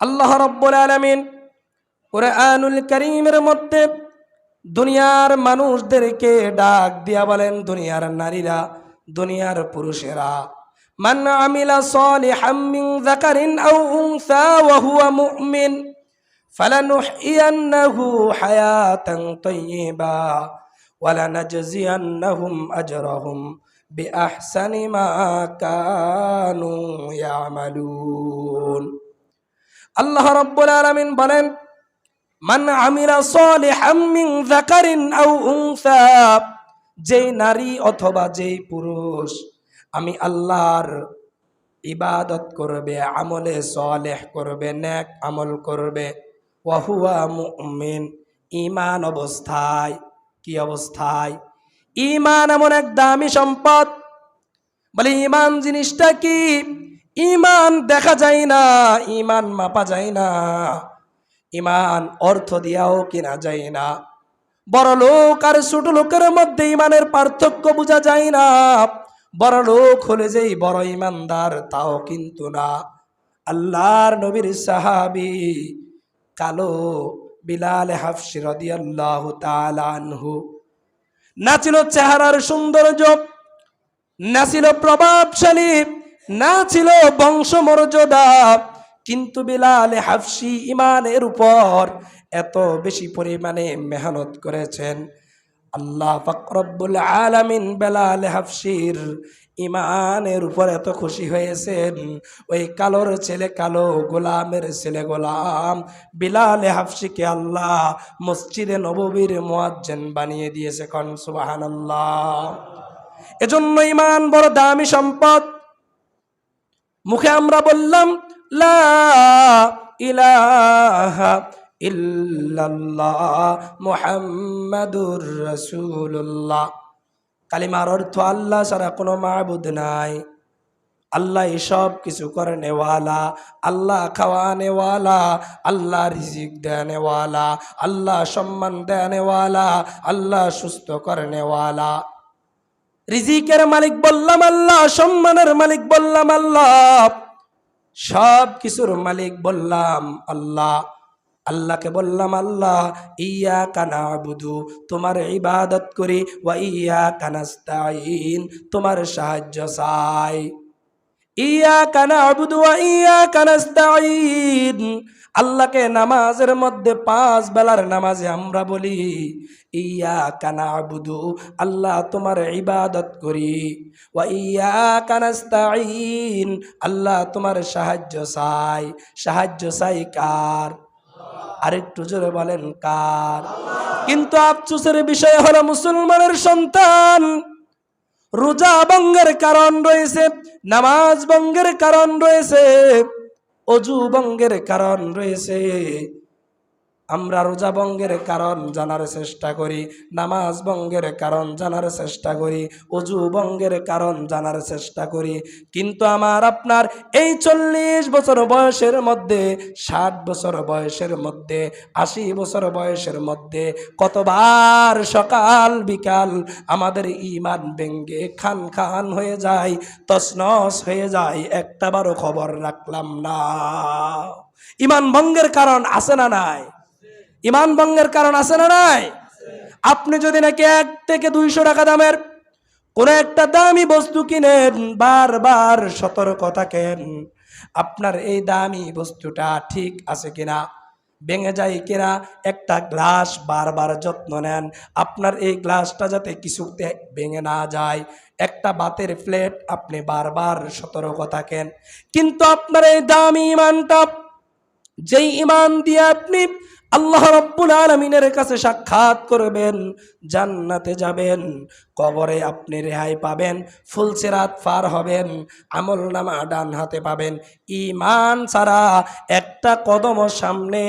আল্লাহ রব্বুল আলমিন আনুল করিমের মধ্যে দুনিয়ার মানুষদেরকে ডাক দিয়া বলেন, দুনিয়ার নারীরা, দুনিয়ার পুরুষেরা, মান আমিলা সালিহাম মিন যাকারিন আও উনসা ওয়া হুয়া মুমিন, ফালানুহইয়ান্নাহু হায়াতান তাইয়্যিবা ওয়া লানাজজিয়ান্নাহুম আজরাহুম বিআহসানি মা কানু ইয়ামালুন। আল্লাহ রব্বুল আলামিন বলেন, মান আমিলা সালিহাম মিন যাকারিন আও উনসা যেই নারী অথবা যেই পুরুষ আমি আল্লাহর ইবাদত করবে, আমলে সলেহ করবে, নেক আমল করবে ওয়াহুয়া মুমিন ইমান অবস্থায়, কি অবস্থায়? ইমান এমন এক দামি সম্পদ। বলে ইমান জিনিসটা কি? ইমান দেখা যায় না, ইমান মাপা যায় না। ইমান অর্থ দিয়াও কিনা যায় না। বড় লোক আর ছোট লোকের মধ্যে ইমানের পার্থক্য বোঝা যায় না। বড় লোক হলে যেই বড় ইমানদার, তাও কিন্তু না। আল্লাহর নবীর সাহাবি কালো বিলাল হাফসি রদিয়াল্লাহু তাআলা আনহু। না ছিল চেহারার সৌন্দর্য, না ছিল প্রভাবশালী না ছিল বংশমর্যাদা, কিন্তু বিলাল হাফসি ইমানের উপর এত বেশি পরিমাণে মেহনত করেছেন। আল্লাহ ফকরব্বুল আলামিন বেলাল হাফসির ইমানের উপর এত খুশি হয়েছেন। ওই কালোর ছেলে কালো, গোলামের ছেলে গোলাম। বিলাল হাফসিকে আল্লাহ মসজিদে নববীর মোয়াজ্জেন বানিয়ে দিয়েছে কন, সুবহানাল্লাহ। এজন্য ইমান বড় দামি সম্পদ। মুখে আমরা বললাম, লা ইলাহা কালিমার অর্থ আল্লাহ ছাড়া কোনো মাবুদ নাই। আল্লাহ সব কিছু করে নেওয়ালা আল্লাহ খাওয়া নেওয়ালা আল্লাহ রিজিক দেনেওয়ালা আল্লাহ সম্মান দেনেওয়ালা আল্লাহ সুস্থ করেনেওয়ালা। রিজিকের মালিক বললাম আল্লাহ, সম্মানের মালিক বললাম আল্লাহ। সব কিছুর মালিক বললাম আল্লাহ। আল্লাহকে বললাম আল্লাহ ইয়া কানা বুধু তোমার ইবাদত করি, ওয়া ইয়া কানাস্তাইন তোমার সাহায্য চাই। ইয়া কানা বুধু ওয়া ইয়া কানাস্তাইন আল্লাহকে নামাজের মধ্যে পাঁচ বেলার নামাজে আমরা বলি ইয়া কানা আবুদু আল্লাহ তোমার ইবাদত করি। ওয়া ইয়া কানাস্তাইন আল্লাহ তোমার সাহায্য চাই। সাহায্য চাই কার? আরেকটু জোরে বলেন কার? কিন্তু আফসোসের বিষয় হলো মুসলমানের সন্তান। রোজা ভঙ্গের কারণ রয়েছে, নামাজ ভঙ্গের কারণ রয়েছে। অজু ভঙ্গের কারণ রয়েছে। আমরা রোজা ভঙ্গের কারণ জানার চেষ্টা করি, নামাজ ভঙ্গের কারণ জানার চেষ্টা করি, অজু ভঙ্গের কারণ জানার চেষ্টা করি। কিন্তু আমার আপনার এই চল্লিশ বছর বয়সের মধ্যে, ষাট বছর বয়সের মধ্যে, আশি বছর বয়সের মধ্যে, কতবার সকাল বিকাল আমাদের ইমান ব্যঙ্গে খান খান হয়ে যায় তসনস হয়ে যায়, একটাবারও খবর রাখলাম না। ইমান ভঙ্গের কারণ আছে না নাই? ইমান ভঙ্গের কারণ আছে না নাই? আপনি যদি নাকি এক থেকে দুইশো টাকা দামের কোন একটা দামি বস্তু কিনেন, বারবার সতর্ক থাকেন, আপনার এই দামি বস্তুটা ঠিক আছে কিনা, ভেঙে যায় কিনা, একটা গ্লাস বারবার যত্ন নেন, আপনার এই গ্লাসটা যাতে কিছুতে ভেঙে না যায়, একটা বাতের প্লেট আপনি বারবার সতর্ক থাকেন। কিন্তু আপনার এই দামি ইমানটা, যেই ইমান দিয়ে আপনি আল্লাহ রব্বুল আলমিনের কাছে সাক্ষাৎ করবেন, জান্নাতে যাবেন, কবরে আপনি রেহাই পাবেন ফুলসেরাত ফার হবেন, আমল নামা ডান হাতে পাবেন। ইমান ছাড়া একটা কদম সামনে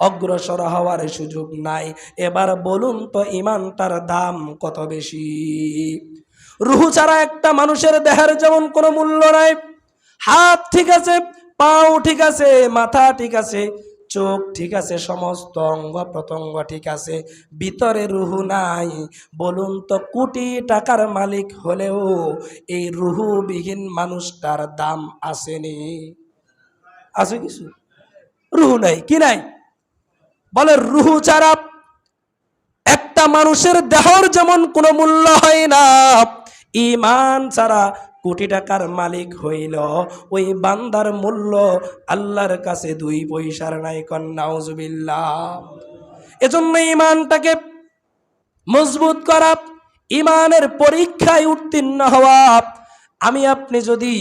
অগ্রসর হওয়ার সুযোগ নাই। এবার বলুন তো ইমানটার দাম কত বেশি? রুহু ছাড়া একটা মানুষের দেহের যেমন কোনো মূল্য নাই। হাত ঠিক আছে, পাও ঠিক আছে, মাথা ঠিক আছে চোখ ঠিক আছে, সমস্ত অঙ্গ প্রত্যঙ্গ ঠিক আছে, ভিতরে রুহু নাই। বলুন তো, কোটি টাকার মালিক হলেও এই রুহুবিহীন মানুষটার দাম আসেনি। আছে কিছু? রুহু নাই, কি নাই? বলে, রুহু ছাড়া একটা মানুষের দেহর যেমন কোনো মূল্য হয় না ইমান ছাড়া কোটি টাকার মালিক হইল। ওই বান্দার মূল্য আল্লাহর কাছে দুই পয়সার নাই কন্যাউজুবিল্লাহ এজন্য ইমানটাকে মজবুত করা ইমানের পরীক্ষায় উত্তীর্ণ হওয়া। আমি, আপনি যদি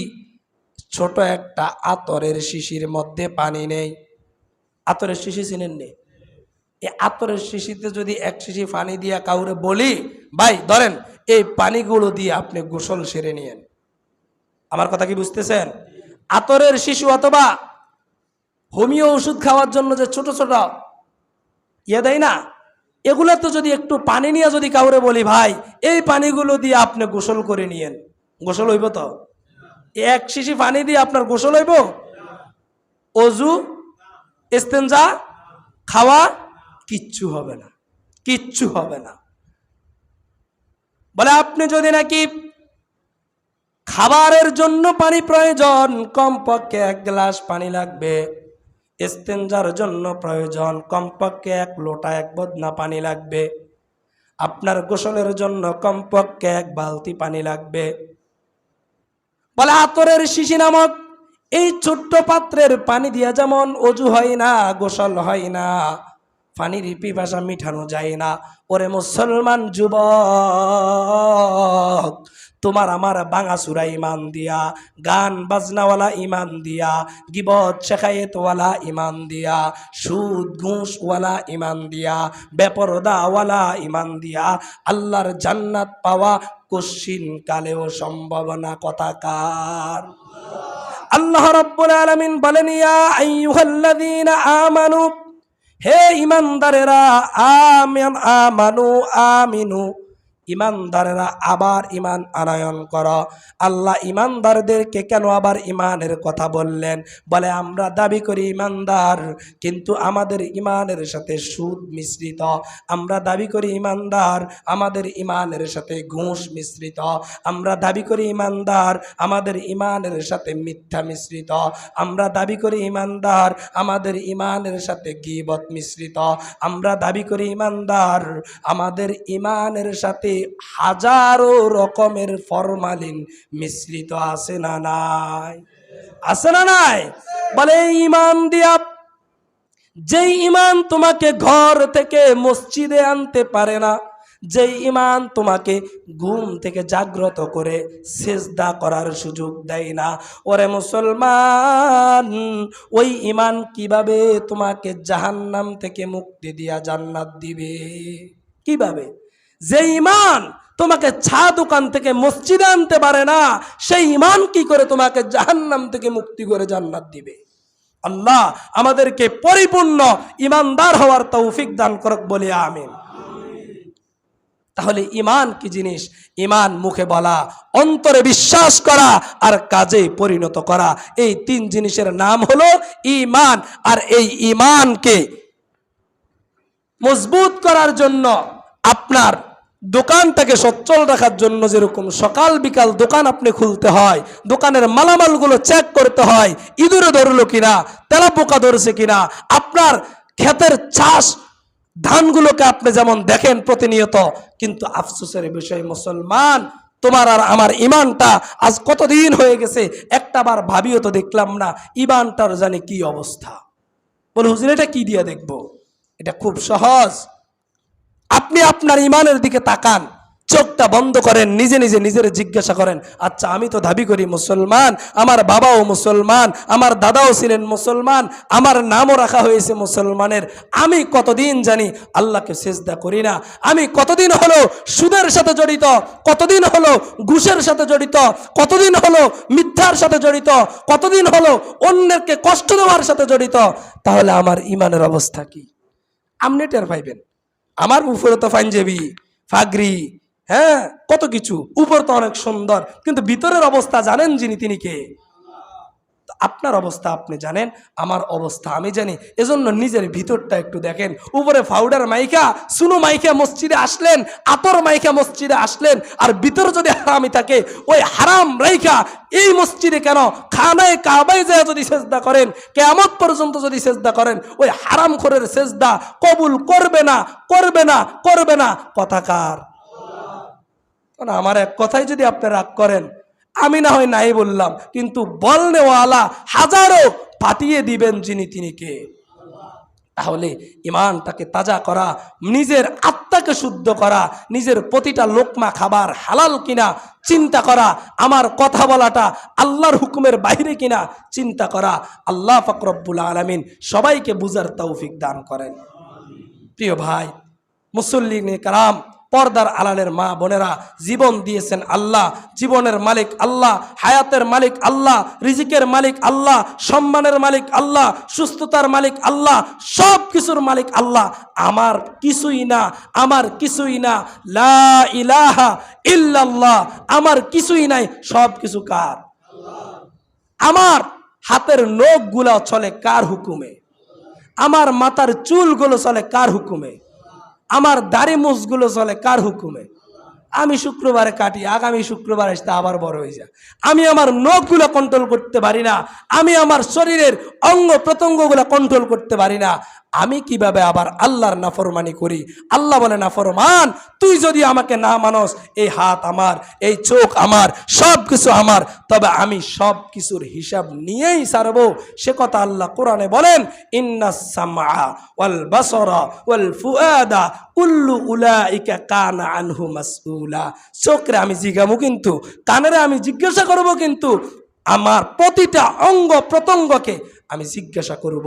ছোট একটা আতরের শিশির মধ্যে পানি নেই, আতরের শিশি চিনেন নি এই আতরের শিশিতে যদি এক শিশি পানি দিয়া কাউরে বলি, ভাই, ধরেন, এই পানিগুলো দিয়ে আপনি গোসল সেরে নিয়েন। আমার কথা কি বুঝতেছেন? আতরের শিশু অথবা হোমিও ওষুধ খাওয়ার জন্য যে ছোট ছোট ইয়ে দেয় না এগুলো তো যদি একটু পানি নিয়ে যদি কাউরে বলি, ভাই, এই পানিগুলো দিয়ে আপনি গোসল করে নিয়েন। গোসল হইব তো? এক শিশি পানি দিয়ে আপনার গোসল হইব? অজু, ইস্তেঞ্জা, খাওয়া কিচ্ছু হবে না, কিচ্ছু হবে না। বলে, আপনি যদি নাকি খাবারের জন্য পানি প্রয়োজন, কমপক্ষে এক গ্লাস পানি লাগবে। ইস্তেঞ্জার জন্য প্রয়োজন, কমপক্ষে এক লোটা, এক বদনা পানি লাগবে। আপনার গোসলের জন্য কমপক্ষে এক বালতি পানি লাগবে। বলে, আতরের শিশি নামক এই ছোট্ট পাত্রের পানি দিয়া যেমন অজু হয় না, গোসল হয় না। পানির পিপাসা মিঠানো যায় না। ওরে মুসলমান যুবক, তোমার আমার বাঙাসুরা ইমান দিয়া, গান বাজনাওয়ালা ইমান দিয়া, গিবত শেখায়েতওয়ালা ইমান দিয়া, সুদ ঘুষওয়ালা ইমান দিয়া, বেপরদাওয়ালা ইমান দিয়া, আল্লাহর জান্নাত পাওয়া কশিন কালেও সম্ভাবনা কথা কথাকার আল্লাহ রব্বুল আলামিন বলেন, ইয়া আইয়ুহাল্লাযীনা আমানু হে ইমানদারেরা আমিন আমানু আমিনু। ইমানদারেরা আবার ইমান আনয়ন কর। আল্লাহ ইমানদারদেরকে কেন আবার ইমানের কথা বললেন? বলে, আমরা দাবি করি ইমানদার কিন্তু আমাদের ইমানের সাথে সুদ মিশ্রিত। আমরা দাবি করি ইমানদার আমাদের ইমানের সাথে ঘুষ মিশ্রিত। আমরা দাবি করি ইমানদার আমাদের ইমানের সাথে মিথ্যা মিশ্রিত। আমরা দাবি করি ইমানদার আমাদের ইমানের সাথে গিবত মিশ্রিত। আমরা দাবি করি ইমানদার আমাদের ইমানের সাথে হাজারো রকমের ফরমালিন মিশ্রিত আছে না নাই? আছে না নাই? বলে ইমান দিয়া, যেই ইমান তোমাকে ঘর থেকে মসজিদে আনতে পারে না, যেই ইমান তোমাকে ঘুম থেকে জাগ্রত করে সেজদা করার সুযোগ দেয় না, ওরে মুসলমান, ওই ইমান কীভাবে তোমাকে জাহান্নাম থেকে মুক্তি দিয়া জান্নাত দিবে? কীভাবে? যে ইমান তোমাকে ছা দোকান থেকে মসজিদে আনতে পারে না, সেই ইমান কি করে তোমাকে জাহান্নাম থেকে মুক্তি করে জান্নাত দিবে? আল্লাহ আমাদেরকে পরিপূর্ণ ইমানদার হওয়ার তৌফিক দান করক বলে আমিন। তাহলে ইমান কি জিনিস? ইমান মুখে বলা, অন্তরে বিশ্বাস করা আর কাজে পরিণত করা। এই তিন জিনিসের নাম হলো ইমান আর এই ইমানকে মজবুত করার জন্য আপনার দোকানটাকে সচ্ছল রাখার জন্য যেরকম সকাল বিকাল দোকান আপনি খুলতে হয়, দোকানের মালামালগুলো চেক করতে হয়, ইঁদুরে ধরলো কিনা তেলা পোকা ধরছে কিনা, আপনার ক্ষেতের চাষ ধানগুলোকে আপনি যেমন দেখেন প্রতিনিয়ত, কিন্তু আফসোসের বিষয় মুসলমান, তোমার আর আমার ইমানটা আজ কতদিন হয়ে গেছে, একটা বার ভাবিও তো দেখলাম না, ইমানটার জানি কি অবস্থা। বলে, হুজুর, এটা কি দিয়ে দেখব? এটা খুব সহজ। আপনি আপনার ইমানের দিকে তাকান, চোখটা বন্ধ করেন, নিজে নিজে নিজের জিজ্ঞাসা করেন আচ্ছা আমি তো দাবি করি মুসলমান, আমার বাবাও মুসলমান, আমার দাদাও ছিলেন মুসলমান, আমার নামও রাখা হয়েছে মুসলমানের। আমি কতদিন জানি আল্লাহকে সেজদা করি না। আমি কতদিন হলো সুদের সাথে জড়িত, কতদিন হলো ঘুষের সাথে জড়িত, কতদিন হলো মিথ্যার সাথে জড়িত, কতদিন হলো অন্যকে কষ্ট দেওয়ার সাথে জড়িত। তাহলে আমার ইমানের অবস্থা কি? আপনি টের পাইবেন। আমার উপরে তো পাঞ্জাবি, ফাগরি হ্যাঁ কত কিছু। উপর তো অনেক সুন্দর। কিন্তু ভিতরের অবস্থা জানেন যিনি, তিনি কে? আপনার অবস্থা আপনি জানেন, আমার অবস্থা আমি জানি। এজন্য নিজের ভিতরটা একটু দেখেন। উপরে পাউডার মাইকা, সুনো মাইকা মসজিদে আসলেন, আতর মাইকা মসজিদে আসলেন, আর ভিতর যদি হারামি থাকে, ওই হারাম রাইখা এই মসজিদে কেন খানায় কাবায় যায় যদি সেজদা করেন কেমত পর্যন্ত যদি সেজদা করেন, ওই হারাম খোরের সেজদা কবুল করবে না করবে না করবে না। কথাকার আমার এক কথাই যদি আপনি রাগ করেন আমি না হয় নাই বললাম, কিন্তু বলনেওয়ালা হাজারো পাঠিয়ে দিবেন যিনি তিনি কে। তাহলে ইমানটাকে তাজা করা, নিজের আত্মাকে শুদ্ধ করা, নিজের প্রতিটা লোকমা খাবার হালাল কিনা চিন্তা করা, আমার কথা বলাটা আল্লাহর হুকুমের বাইরে কিনা চিন্তা করা, আল্লাহ ফকরব্বুল আলমিন সবাইকে বুঝার তৌফিক দান করেন। প্রিয় ভাই মুসল্লিন কারাম পর্দার আলালের মা বোনেরা জীবন দিয়েছেন আল্লাহ, জীবনের মালিক আল্লাহ, হায়াতের মালিক আল্লাহ, রিজিকের মালিক আল্লাহ, সম্মানের মালিক আল্লাহ, সুস্থতার মালিক আল্লাহ সব কিছুর মালিক আল্লাহ। আমার কিছুই না, আমার কিছুই না, লা ইলাহা ইল্লাল্লাহ, আমার কিছুই নাই সব কিছু কার? আমার হাতের নখগুলা চলে কার হুকুমে? আমার মাথার চুলগুলো চলে কার হুকুমে? আমার দাড়ি মুসগুলো চলে কার হুকুমে? আমি শুক্রবারে কাটি, আগামী শুক্রবার আসতে আবার বড় হয়ে যায়। আমি আমার নখগুলো কন্ট্রোল করতে পারি না, আমি আমার শরীরের অঙ্গ প্রত্যঙ্গগুলো কন্ট্রোল করতে পারি না। আমি কীভাবে আবার আল্লাহর নাফরমানি করি? আল্লাহ বলে, নাফরমান, তুই যদি আমাকে না মানস, এই হাত আমার, এই চোখ আমার সব কিছু আমার, তবে আমি সব কিছুর হিসাব নিয়েই সারবো। সে কথা আল্লাহ কোরআনে বলেন, ইন্না সামা ওয়াল বাসরা ওয়াল ফুআদা কুল্লু উলাইকা কানা আনহু মাসউলা। চোখরে আমি জিজ্ঞামু কিন্তু, কানেরে আমি জিজ্ঞাসা করব কিন্তু, আমার প্রতিটা অঙ্গ প্রত্যঙ্গকে আমি জিজ্ঞাসা করব।